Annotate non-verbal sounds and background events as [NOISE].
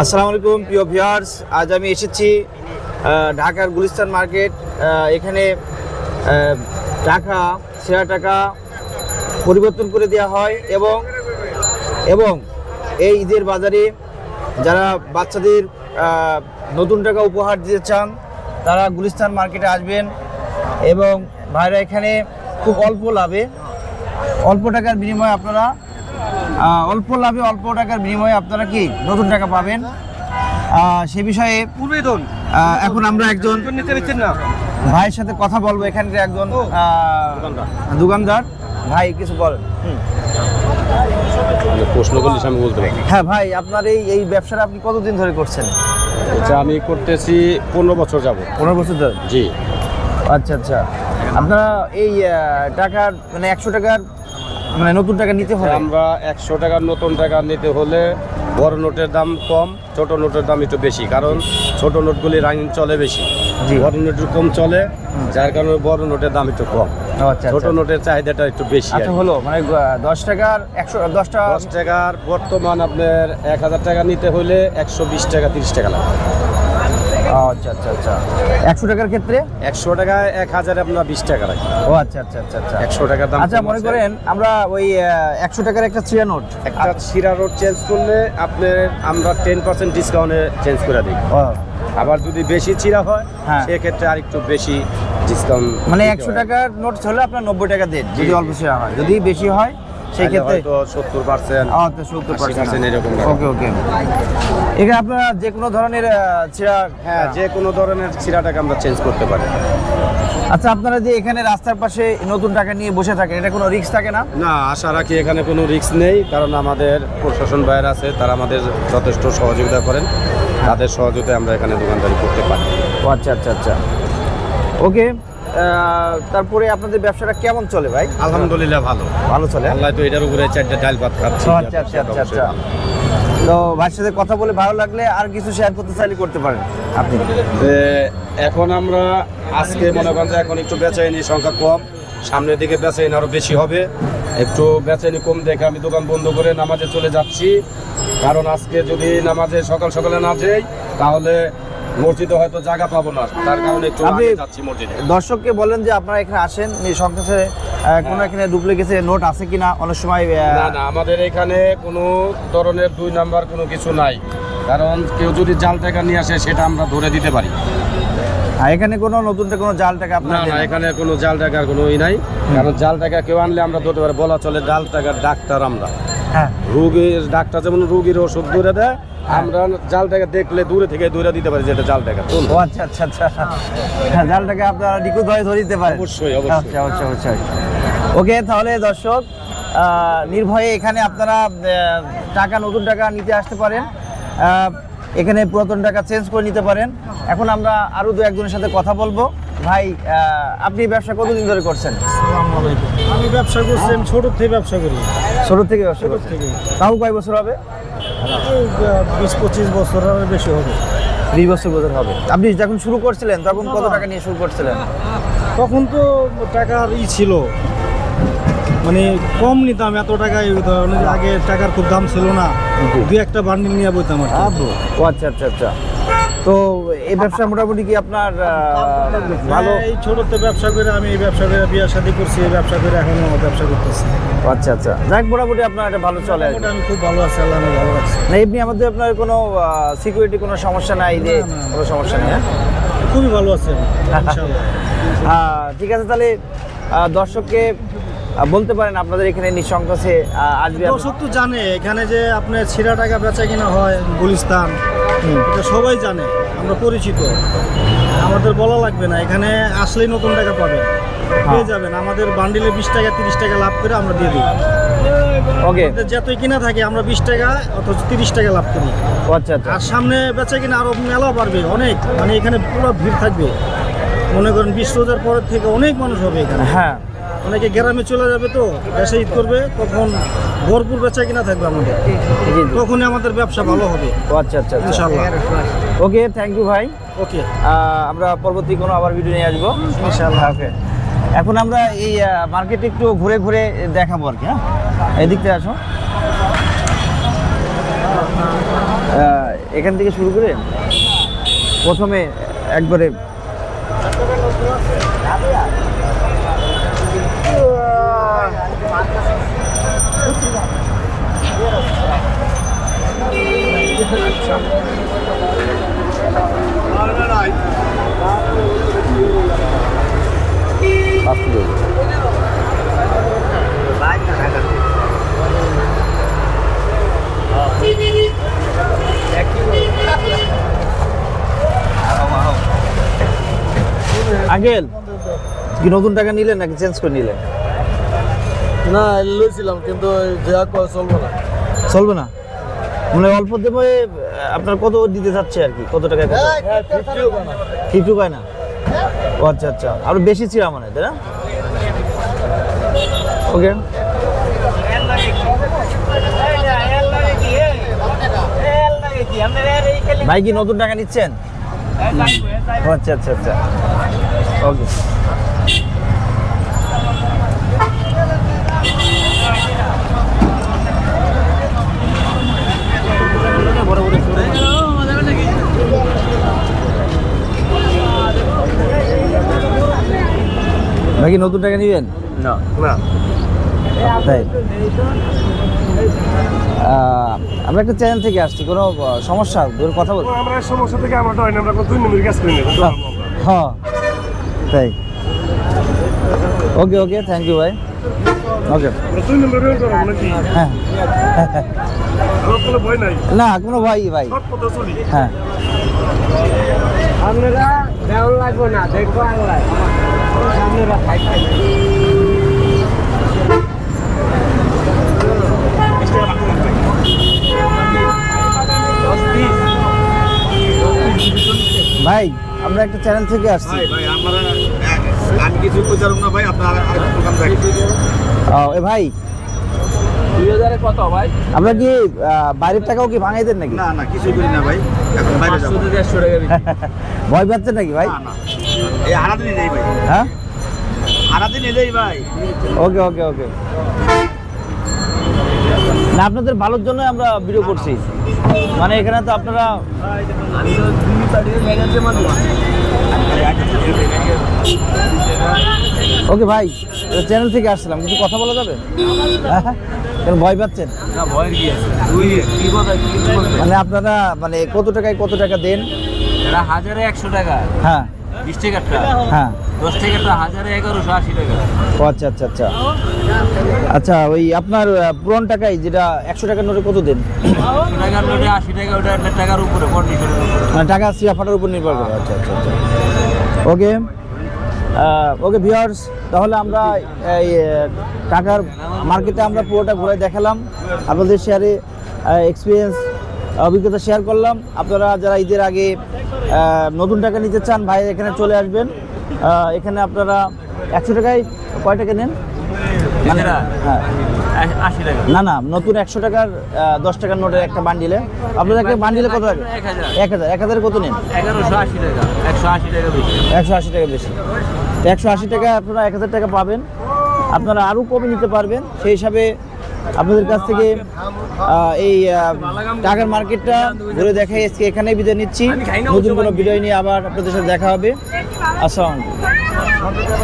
আসসালামু আলাইকুম প্রিয় ভিউয়ার্স। আজ আমি এসেছি ঢাকার গুলিস্তান মার্কেট এখানে টাকা, সেরা টাকা পরিবর্তন করে দেওয়া হয় এবং এবং এই ঈদের বাজারে যারা বাচ্চাদের নতুন টাকা উপহার দিতে চান, তারা গুলিস্তান মার্কেটে আসবেন এবং ভাইরা এখানে খুব অল্প লাভে, অল্প টাকার বিনিময়ে আপনারা অল্প লাভে অল্প টাকার বিনিময়ে আপনারা কি নতুন টাকা পাবেন? সে বিষয়ে পূর্বেদন এখন আমরা একজন নিতে পারছেন না। ভাইয়ের সাথে কথা বলব এখানকার একজন দোকানদার। ভাই কিছু বলেন। প্রশ্ন করলে আমি বলতে পারি হ্যাঁ ভাই আপনার এই এই ব্যবসাটা আপনি কতদিন ধরে করছেন? এটা আমি করতেছি পনেরো বছর যাব পনেরো বছর ধরে? জি। আচ্ছা আচ্ছা। আপনারা এই টাকার মানে একশো টাকার মানে নতুন টাকা নিতে হয় আমরা একশো টাকার নতুন টাকা নিতে হলে বড় নোটের দাম কম ছোট নোটের দাম একটু বেশি কারণ ছোট নোটগুলি রানিং চলে বেশি। বড় নোট একটু কম চলে যার কারণে বড় নোটের দাম একটু কম। আচ্ছা ছোট আচ্ছা। নোটের চাহিদাটা একটু বেশি আচ্ছা হলো মানে দশ টাকার একশো দশটা দশ টাকার বর্তমান আপনার এক হাজার টাকা নিতে হলে একশো বিশ টাকা তিরিশ টাকা লাগে ও, আচ্ছা আচ্ছা আচ্ছা। একশো টাকার ক্ষেত্রে? একশো টাকায় এক হাজারে আপনার বিশ টাকা লাগে ও আচ্ছা আচ্ছা আচ্ছা আচ্ছা। একশো টাকার দাম আচ্ছা মনে করেন আমরা ওই একশো টাকার একটা চিয়া নোট। একটা শিরা রোড চেঞ্জ করলে আপনার আমরা টেন পার্সেন্ট ডিসকাউন্টে চেঞ্জ করে দিই। আবার যদি বেশি চিরা হয় হ্যাঁ। সেক্ষেত্রে আরেকটু বেশি ডিসকাউন্ট মানে একশো টাকার নোট হলে আপনার নব্বই টাকা দেন যদি অল্প চিরা হয়। যদি বেশি হয় সেই ক্ষেত্রে সত্তর পার্সেন্ট সত্তর 80% এরকম ওকে ওকে। এখানে আপনারা যে কোনো ধরনের চিরা হ্যাঁ যে কোনো ধরনের চিরাটাকে আমরা চেঞ্জ করতে পারি। আচ্ছা আপনারা যে এখানে রাস্তার পাশে নতুন টাকা নিয়ে বসে থাকেন এটা কোনো রিস্ক থাকে না? না আশা রাখি এখানে কোনো রিস্ক নেই কারণ আমাদের প্রশাসন বাইরে আছে তারা আমাদের যথেষ্ট সহযোগিতা করেন। তাদের সহযোগিতায় আমরা এখানে দোকানদারি করতে পারি। আচ্ছা আচ্ছা আচ্ছা। ওকে। তারপরে আপনাদের ব্যবসাটা কেমন চলে ভাই? আলহামদুলিল্লাহ ভালো। ভালো চলে? আল্লাহ তো এটার উপরে চারটা ডাল ভাত খাচ্ছি। আচ্ছা আচ্ছা আচ্ছা আচ্ছা। তো ভাইয়ের সাথে কথা বলে ভালো লাগলে আর কিছু শেয়ার করতে চাইলে করতে পারেন আপনি। যে এখন আমরা আজকে মনে করেন যে এখন একটু বেচাইনি সংখ্যা কম সামনের দিকে বেচাইনি আরও বেশি হবে। একটু বেচাইনি কম দেখে আমি দোকান বন্ধ করে নামাজে চলে যাচ্ছি। কারণ আজকে যদি নামাজে সকাল সকালে না যাই তাহলে মসজিদে হয়তো জায়গা পাবো না তার কারণে একটু আপনি- যাচ্ছি মসজিদে। দর্শককে বলেন যে আপনারা এখানে আসেন এই সংখ্যাসে কোনো এখানে ডুপ্লিকেসে নোট আছে কিনা? অনেক সময় না না আমাদের এখানে কোনো ধরনের দুই নাম্বার কোনো কিছু নাই। কারণ কেউ যদি জাল টাকা নিয়ে আসে সেটা আমরা ধরে দিতে পারি। আর এখানে কোনো নতুন কোনো জাল টাকা আপনার না এখানে কোনো জাল টাকার কোনো ই নাই। কারণ জাল টাকা কেউ আনলে আমরা ধরতে পারি বলা চলে জাল টাকার ডাক্তার আমরা। হ্যাঁ রুগীর ডাক্তার যেমন রুগীর ওষুধ দূরে দেয় আমরা জাল টাকা দেখলে দূরে থেকে দূরে দিতে পারি যেটা জাল টাকা। ও আচ্ছা আচ্ছা আচ্ছা। হ্যাঁ, জাল টাকা আপনারা নিখুঁত হয়ে ধরে দিতে পারেন। অবশ্যই, অবশ্যই। আচ্ছা অবশ্যই অবশ্যই ওকে তাহলে দর্শক নির্ভয়ে এখানে আপনারা টাকা নতুন টাকা নিতে আসতে পারেন। এখানে পুরাতন টাকা চেঞ্জ করে নিতে পারেন। এখন আমরা আরও দু একজনের সাথে কথা বলব। ভাই আপনি ব্যবসা কতদিন ধরে করছেন? আমি ব্যবসা করছি আমি ছোট থেকে ব্যবসা করি। ছোট থেকে ব্যবসা করছেন থেকে। তাও কয় বছর হবে? বিশ পঁচিশ বছর বেশি হবে। বিশ বছর বছর হবে। আপনি যখন শুরু করছিলেন তখন কত টাকা নিয়ে শুরু করছিলেন? তখন তো টাকার ই ছিল। মানে কম নিতাম এত টাকা আগে টাকার খুব দাম ছিল না। দুই একটা বান্ডিল নিয়ে বইতাম আর আচ্ছা আচ্ছা আচ্ছা। তো এই ব্যবসা মোটামুটি কি আপনার ভালো? হ্যাঁ, এই ছোটতে ব্যবসা করে আমি এই ব্যবসা করে বিয়ে শাদী করছি এই ব্যবসা করে এখনও ব্যবসা করতেছি। আচ্ছা আচ্ছা। যাক মোটামুটি আপনার এটা ভালো চলে আমি খুব ভালো আছি আল্লাহ ভালো আছি। না এমনি আমাদের আপনার কোনো সিকিউরিটি কোনো সমস্যা নাই যে। কোনো সমস্যা নেই হ্যাঁ? খুবই ভালো আছে ইনশাআল্লাহ। [LAUGHS] ঠিক আছে তাহলে দর্শককে বলতে পারেন আপনাদের এখানে নিঃসংকোচে আসবে দর্শক তো জানে এখানে যে আপনার ছিঁড়া টাকা বেচা কিনা হয় গুলিস্তান। এটা সবাই জানে আমরা পরিচিত। আমাদের বলা লাগবে না এখানে আসলেই নতুন টাকা পাবেন। পেয়ে যাবেন আমাদের বান্ডিলে বিশ টাকা তিরিশ টাকা লাভ করে আমরা দিয়ে দিই। ওকে। যতই কিনা থাকে আমরা বিশ টাকা অথচ তিরিশ টাকা লাভ করি। আচ্ছা আচ্ছা। আর সামনে বেচা কিনা আরও মেলা বাড়বে অনেক। মানে এখানে পুরো ভিড় থাকবে। মনে করেন বিশ রোজার পরের থেকে অনেক মানুষ হবে এখানে। হ্যাঁ। অনেকে গ্রামে চলে যাবে তো দেশে ঈদ করবে তখন ভরপুর বেচা কিনা থাকবে আমাদের। তখনই আমাদের ব্যবসা ভালো হবে। আচ্ছা আচ্ছা আচ্ছা। ইনশাল্লাহ ওকে থ্যাংক ইউ ভাই। ওকে। আমরা পরবর্তী কোনো আবার ভিডিও নিয়ে আসব। ইনশাআল্লাহ। ওকে। এখন আমরা এই মার্কেটে একটু ঘুরে ঘুরে দেখাবো আর কি হ্যাঁ? এদিক থেকে আসো এখান থেকে শুরু করে প্রথমে একবারে আঙ্কেল কি নতুন টাকা নিলেন নাকি চেঞ্জ করে নিলেন? না লইছিলাম কিন্তু যা কয় চলবে না। চলবে না? মানে অল্প দেবে আপনার কত দিতে চাচ্ছে আর কি? কত কত? ফিফটি পায় না। ও আচ্ছা আচ্ছা। আরও বেশি ছিল মানে তাই না? ওকে। ভাই কি নতুন টাকা নিচ্ছেন? আচ্ছা আচ্ছা আচ্ছা। ওকে। ভাই কি নতুন টাকা নিবেন? না। না। তাই? আমরা একটা চ্যানেল থেকে আসছি কোনো সমস্যা? ধরুন কথা বল আমরা সমস্যা থেকে আমরা ডয় আমরা দুই নম্বর কাজ করি না হ্যাঁ তাই। ওকে ওকে থ্যাংক ইউ ভাই। ওকে। দুই নম্বর নাকি? হ্যাঁ। কোনো ভয় নাই। না কোনো ভাই ভাই। সব কথা চলি হ্যাঁ। আপনারা দেওয়ার লাগবে না দেখব আল্লাহ। আপনারা ভাই আমরা একটা চ্যানেল থেকে আসছি। ভাই আমরা আমি কিছু প্রচারক না ভাই আপনার দোকান ও, ভাই দুই হাজারে কত ভাই আমরা কি বাইরের টাকাও কি ভাঙাই দেন নাকি? না না কিছুই করি না ভাই। এখন বাইরে যাব। ভয় পাচ্ছেন নাকি ভাই? না না। এই আড়াদিনই নেই ভাই। হ্যাঁ? ওকে ওকে ওকে। না আপনাদের ভালোর জন্য আমরা ভিডিও করছি। মানে এখানে তো আপনারা ওকে ভাই চ্যানেল থেকে আসছিলাম। কিছু কথা বলা যাবে? হ্যাঁ? কেন ভয় পাচ্ছেন? মানে আপনারা মানে কত টাকায় কত টাকা দেন? হাজারে একশো টাকা। হ্যাঁ। বিশ টাকারটা হ্যাঁ। দশ টাকারটা হাজারে এগারোশো আশি টাকা। ও আচ্ছা আচ্ছা আচ্ছা। আচ্ছা ওই আপনার পুরন টাকায় যেটা একশো টাকার নোটে কত দেন? টাকার নোটে আশি টাকা ওটা টাকার উপরে মানে টাকা সিরাফাটার উপর নির্ভর করে। আচ্ছা আচ্ছা আচ্ছা। ওকে। ওকে তাহলে আমরা এই টাকার মার্কেটে আমরা পুরোটা ঘুরে দেখালাম। আপনাদের শেয়ারে এক্সপিরিয়েন্স অভিজ্ঞতা শেয়ার করলাম। আপনারা যারা ঈদের আগে নতুন টাকা নিতে চান ভাই এখানে চলে আসবেন। এখানে আপনারা একশো টাকায় কয় টাকা নেন? মানে? হ্যাঁ। না না নতুন একশো টাকার দশ টাকার নোটের একটা বান্ডিলে আপনাদেরকে বান্ডিলে কত লাগে? হাজার। এক হাজার। এক হাজারে কত নেন? এগারোশো আশি টাকা। একশো আশি টাকা বেশি। একশো আশি টাকা বেশি। একশো আশি টাকা আপনারা এক হাজার টাকা পাবেন। আপনারা আরও কমে নিতে পারবেন। সেই হিসাবে আপনাদের কাছ থেকে এই টাকার মার্কেটটা ঘুরে দেখাই। আজকে এখানেই বিদায় নিচ্ছি। নতুন কোনো বিদায় নিয়ে আবার আপনাদের সাথে দেখা হবে। আসসালামু